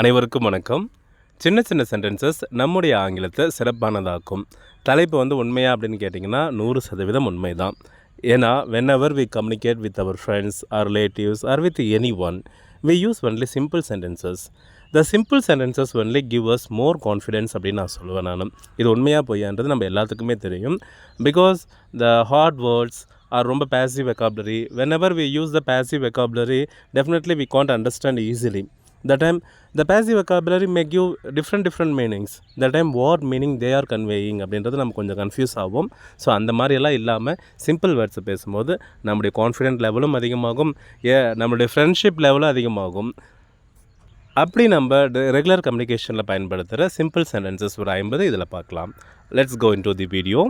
அனைவருக்கும் வணக்கம். சின்ன சின்ன சென்டென்சஸ் நம்முடைய ஆங்கிலத்தை சிறப்பானதாக்கும். தலைப்பு வந்து உண்மையா அப்படின்னு கேட்டிங்கன்னா நூறு சதவீதம் உண்மை தான் ஏன்னா whenever we communicate with our friends or relatives or with anyone we use only simple sentences the simple sentences only give us more confidence அப்படின்னு நான் சொல்லுவேன் நான். இது உண்மையாக பொய்யான்றது நம்ம எல்லாத்துக்குமே தெரியும். Because the hard words are ரொம்ப passive vocabulary whenever we use the passive vocabulary definitely we can't understand easily the time the passive vocabulary may give different different meanings. The time what meaning they are conveying அப்படின்றது நம்ம கொஞ்சம் confuse ஆகும் so அந்த மாதிரியெல்லாம் இல்லாமல் simple வேர்ட்ஸை பேசும்போது நம்முடைய confident லெவலும் அதிகமாகும். ஏ நம்மளுடைய ஃப்ரெண்ட்ஷிப் லெவலும் அதிகமாகும். அப்படி நம்ம ரெகுலர் கம்யூனிகேஷனில் பயன்படுத்துகிற சிம்பிள் சென்டென்சஸ் ஒரு ஐம்பது இதில் பார்க்கலாம். Let's go into the video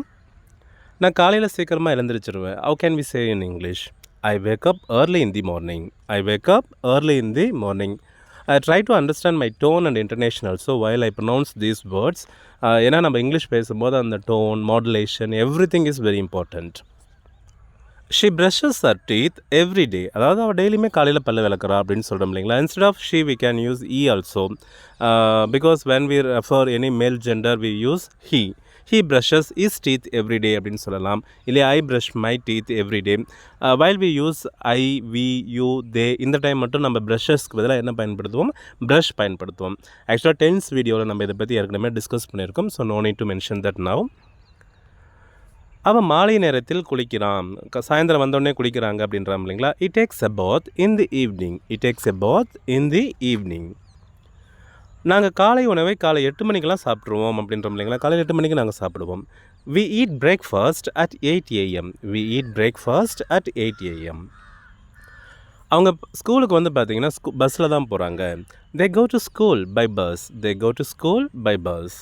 நான் காலையில் சீக்கிரமாக எழுந்திரிச்சிருவேன். How can we say in English I wake up early in the morning I wake up early in the morning I try to understand my tone and international so while I pronounce these words ஏன்னா நம்ம English பேசும்போது அந்த tone modulation everything is very important she brushes her teeth every day அதாவது அவள் டெய்லியுமே காலையில் பல்ல விளக்குறா அப்படின்னு சொல்கிறோம் இல்லைங்களா? Instead of she we can use he also because when we refer any male gender we use he he brushes his teeth every day அப்படின்னு சொல்லலாம். இல்லையா I brush my teeth every day while we use I we you they இந்த time மட்டும் நம்ம ப்ரஷஸ்க்கு பதிலாக என்ன பயன்படுத்துவோம்? Brush பயன்படுத்துவோம். ஆக்சுவலாக டென்ஸ் வீடியோவில் நம்ம இதை பற்றி ஏற்கனவே டிஸ்கஸ் பண்ணியிருக்கோம். So no need to mention that now அவன் மாலை நேரத்தில் குளிக்கிறான். சாயந்தரம் வந்தோடனே குளிக்கிறாங்க அப்படின்றான் இல்லைங்களா? It takes a bath in the evening it takes a bath in the evening நாங்கள் காலை உணவை காலை எட்டு மணிக்கெல்லாம் சாப்பிட்ருவோம் அப்படின்றோம் இல்லைங்களா? காலை எட்டு மணிக்கு நாங்கள் சாப்பிடுவோம். We eat breakfast at eight AM we eat breakfast at eight AM அவங்க ஸ்கூலுக்கு வந்து பார்த்தீங்கன்னா ஸ்கூ பஸ்ஸில் தான் போகிறாங்க they go to school by bus they go to school by bus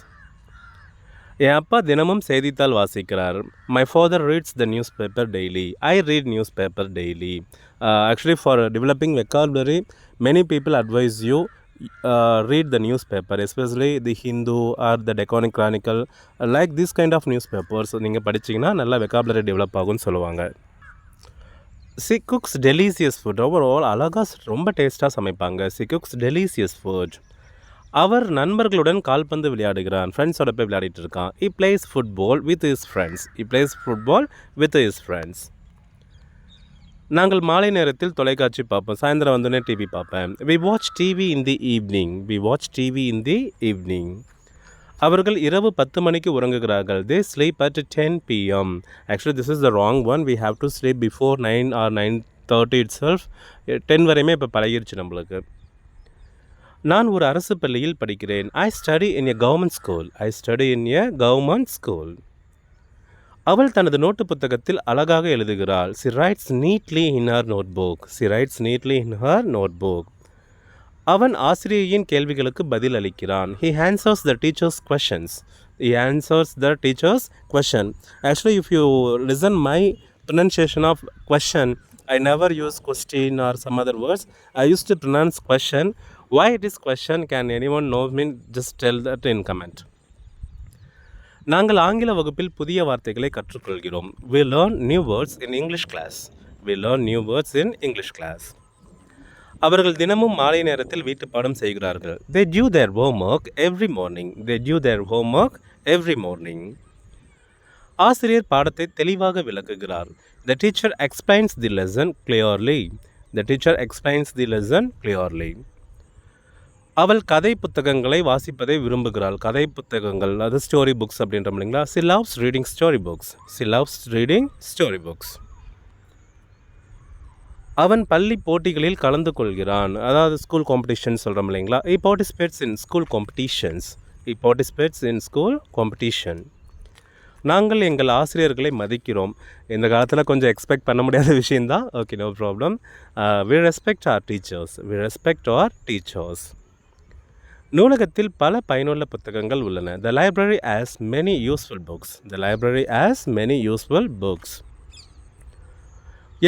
என் அப்பா தினமும் செய்தித்தாள் வாசிக்கிறார். My father reads the news paper daily I read news paper daily actually for developing vocabulary many people advise you read the news paper especially the Hindu or the Deccan Chronicle like this kind of news papers நீங்கள் படிச்சீங்கன்னா நல்லா vocabulary develop ஆகும்னு சொல்லுவாங்க. She cooks delicious food overall அழகாக ரொம்ப டேஸ்ட்டாக சமைப்பாங்க. She cooks delicious food அவர் நண்பர்களுடன் கால்பந்து விளையாடுகிறான். ஃப்ரெண்ட்ஸோட போய் விளையாடிட்டு இருக்கான். He plays football with his friends he plays football with his friends நாங்கள் மாலை நேரத்தில் தொலைக்காட்சி பார்ப்போம். சாயந்தரம் வந்தோடனே டிவி பார்ப்பேன். We watch TV in the evening we watch TV in the evening அவர்கள் இரவு பத்து மணிக்கு உறங்குகிறார்கள். They sleep at ten PM actually this is the wrong one we have to sleep before nine or nine thirty itself ten வரையுமே இப்போ பழகிருச்சு நம்மளுக்கு. நான் ஒரு அரசு பள்ளியில் படிக்கிறேன். I study in a government school I study in a government school அவள் தனது நோட்டு புத்தகத்தில் அழகாக எழுதுகிறாள் she writes neatly in her notebook she writes neatly in her notebook அவன் ஆசிரியையின் கேள்விகளுக்கு பதில் அளிக்கிறான் he answers the teacher's questions he answers the teacher's question actually if you listen my pronunciation of question I never use question or some other words I use to pronounce question why it is question can anyone no mean just tell that in comment நாங்கள் ஆங்கில வகுப்பில் புதிய வார்த்தைகளை கற்றுக்கொள்கிறோம். We learn new words in English class we learn new words in English class அவர்கள் தினமும் மாலை நேரத்தில் வீட்டு பாடம் செய்கிறார்கள். We do their homework every morning they do their homework every morning ஆசிரியர் பாடத்தை தெளிவாக விளக்குகிறார். The teacher explains the lesson clearly the teacher explains the lesson clearly அவள் கதை புத்தகங்களை வாசிப்பதை விரும்புகிறாள். கதை புத்தகங்கள் அது ஸ்டோரி புக்ஸ் அப்படின்ற இல்லைங்களா she loves reading story books she loves reading story books அவன் பள்ளி போட்டிகளில் கலந்து கொள்கிறான். அதாவது ஸ்கூல் காம்படிஷன் சொல்கிறோம் இல்லைங்களா? He participates in school competitions he participates in school competition நாங்கள் எங்கள் ஆசிரியர்களை மதிக்கிறோம். இந்த காலத்தில் கொஞ்சம் எக்ஸ்பெக்ட் பண்ண முடியாத விஷயந்தான் okay no problem we respect our teachers we respect our teachers நூலகத்தில் பல பயனுள்ள புத்தகங்கள் உள்ளன. The library has many useful books the library has many useful books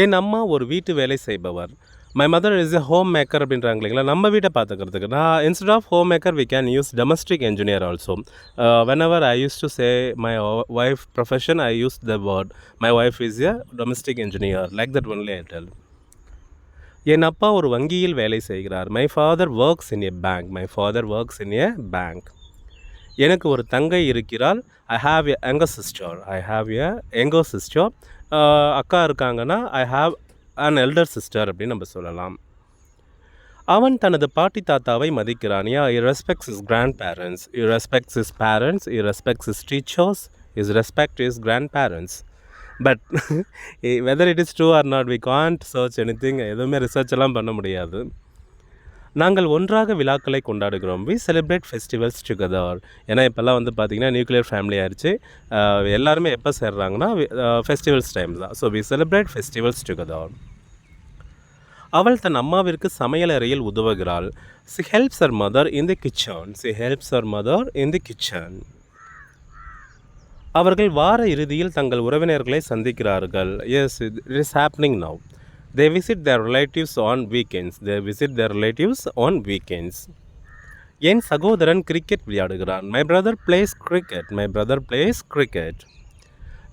என் அம்மா ஒரு வீட்டு வேலை செய்பவர். My mother is a homemaker அப்படின்றாங்க இல்லைங்களா? நம்ம வீட்டை பார்த்துக்கிறதுக்கு. நான் instead of homemaker we can use domestic engineer also whenever I use to say my wife profession I use the word my wife is a domestic engineer like that only I tell என் அப்பா ஒரு வங்கியில் வேலை செய்கிறார். My father works in a bank my father works in a bank எனக்கு ஒரு தங்கை இருக்கிறாள். I have a younger sister I have a younger sister அக்கா இருக்காங்கன்னா I have an elder sister அப்படின்னு நம்ம சொல்லலாம். அவன் தனது பாட்டி தாத்தாவை மதிக்கிறான். Yeah he respects his grandparents he respects his parents he respects his teachers is respect his grandparents but whether it is true or not we can't search any thing எதுவுமே research எல்லாம் பண்ண முடியாது. நாங்கள் ஒன்றாக விழாக்களை கொண்டாடுகிறோம். வி செலிப்ரேட் ஃபெஸ்டிவல்ஸ் டுகெதர் ஏன்னா இப்போல்லாம் வந்து பார்த்திங்கன்னா நியூக்ளியர் ஃபேமிலி ஆயிடுச்சு எல்லாருமே எப்போ சேர்றாங்கன்னா ஃபெஸ்டிவல்ஸ் டைம் தான். So we celebrate festivals together அவள் தன் அம்மாவிற்கு சமையல் அறையில் உதவுகிறாள். She helps her mother in the kitchen she helps her mother in the kitchen அவர்கள் வார இறுதியில் தங்கள் உறவினர்களை சந்திக்கிறார்கள். Yes it is happening now they visit their relatives on weekends they visit their relatives on weekends என் சகோதரன் cricket விளையாடுகிறான். My brother plays cricket my brother plays cricket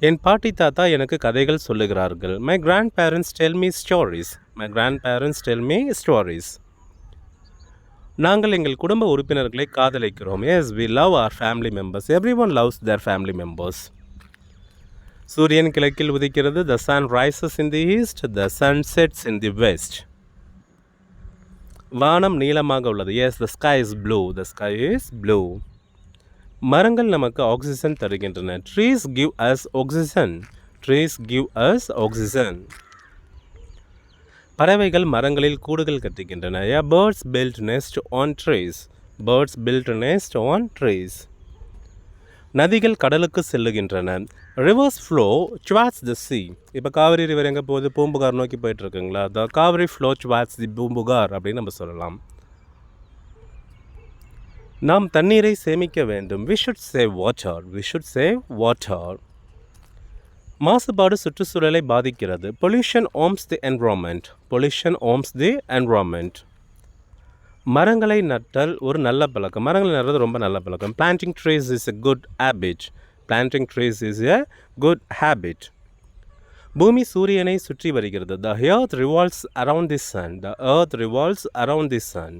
என் பாட்டி தாத்தா எனக்கு கதைகள் சொல்லுகிறார்கள். My grandparents tell me stories my grandparents tell me stories நாங்கள் எங்கள் குடும்ப உறுப்பினர்களை காதலிக்கிறோம். Yes we love our family members everyone loves their family members சூரியன் கிழக்கில் உதிக்கிறது. The sun rises in the east the sun sets in the west வானம் நீளமாக உள்ளது. Yes the sky is blue the sky is blue மரங்கள் நமக்கு oxygen தருகின்றன. Trees give us oxygen trees give us oxygen பறவைகள் மரங்களில் கூடுகள் கட்டுகின்றன a birds build nest on trees birds build nest on trees நதிகள் கடலுக்கு செல்லுகின்றன. Rivers flow towards the sea இப்போ Kaveri river எங்கே போகுது? பூம்புகார் நோக்கி போயிட்டுருக்குங்களா? The Kaveri flow towards the Poompuhar அப்படின்னு நம்ம சொல்லலாம். நாம் தண்ணீரை சேமிக்க வேண்டும். We should save water we should save water மாசுபாடு சுற்றுச்சூழலை பாதிக்கிறது. Pollution harms the environment pollution harms the environment மரங்களை நட்டல் ஒரு நல்ல பழக்கம். மரங்களை நடுறது ரொம்ப நல்ல பழக்கம். Planting trees is a good habit planting trees is a good habit பூமி சூரியனை சுற்றி வருகிறது. The earth revolves around the sun the earth revolves around the sun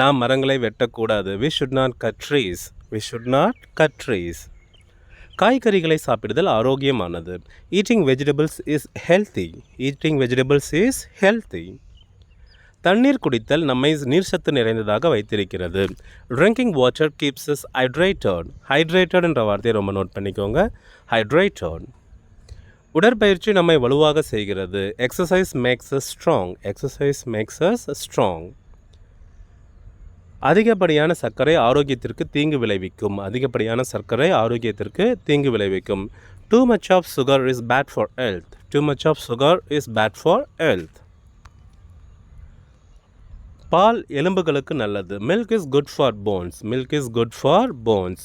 நாம் மரங்களை வெட்டக்கூடாது. We should not cut trees we should not cut trees காய்கறிகளை சாப்பிடுதல் ஆரோக்கியமானது. Eating vegetables is healthy eating vegetables is healthy தண்ணீர் குடித்தல் நம்மை நீர்சத்து நிறைந்ததாக வைத்திருக்கிறது. Drinking water keeps us hydrated hydrated என்ற வார்த்தையை ரொம்ப நோட் பண்ணிக்கோங்க. ஹைட்ரேட்டட் உடற்பயிற்சி நம்மை வலுவாக செய்கிறது. Exercise makes us strong exercise makes us strong அதிகப்படியான சர்க்கரை ஆரோக்கியத்திற்கு தீங்கு விளைவிக்கும். அதிகப்படியான சர்க்கரை ஆரோக்கியத்திற்கு தீங்கு விளைவிக்கும். Too much of sugar is bad for health too much of sugar is bad for health பால் எலும்புகளுக்கு நல்லது. Milk is good for bones milk is good for bones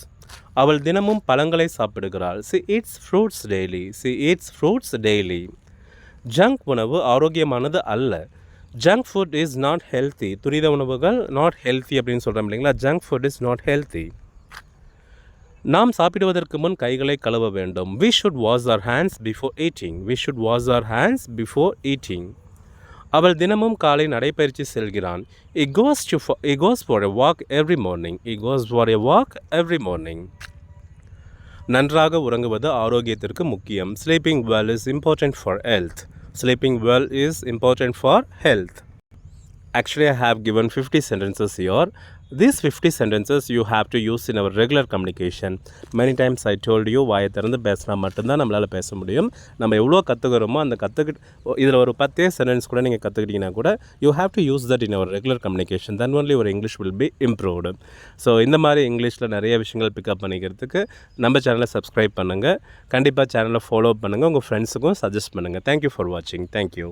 அவள் தினமும் பழங்களை சாப்பிடுகிறாள். She eats fruits daily she eats fruits daily junk உணவு ஆரோக்கியமானது அல்ல. Junk food is not healthy துரித உணவுகள் நாட் ஹெல்த்தி அப்படின்னு சொல்கிறோம் இல்லைங்களா? Junk food is not healthy நாம் சாப்பிடுவதற்கு முன் கைகளை கழுவ வேண்டும். We should wash our hands before eating we should wash our hands before eating அவள் தினமும் காலை நடைபயிற்சி செல்கிறான். He goes to he goes for a walk every morning he goes for a walk every morning நன்றாக உறங்குவது ஆரோக்கியத்திற்கு முக்கியம். Sleeping well is important for health Sleeping well is important for health. Actually, I have given 50 sentences here These 50 sentences you have to use in our regular communication. Many times I told you வாயை திறந்து பேசினா மட்டும்தான் நம்மளால் பேச முடியும். நம்ம எவ்வளோ கற்றுக்கிறோமோ அந்த கற்றுக்கிட்டு இதில் ஒரு பத்தே சென்டென்ஸ் கூட நீங்கள் கற்றுக்கிட்டீங்கன்னா கூட you have to use that in our regular communication then only ஒரு English will be improved so இந்த மாதிரி இங்கிலீஷில் நிறைய விஷயங்கள் பிக்கப் பண்ணிக்கிறதுக்கு நம்ம சேனலை சப்ஸ்கிரைப் பண்ணுங்கள் கண்டிப்பாக சேனலை ஃபாலோ பண்ணுங்கள் உங்கள் ஃப்ரெண்ட்ஸுக்கும் சஜஸ்ட் பண்ணுங்கள் தேங்க்யூ ஃபார் வாட்சிங் தேங்க்யூ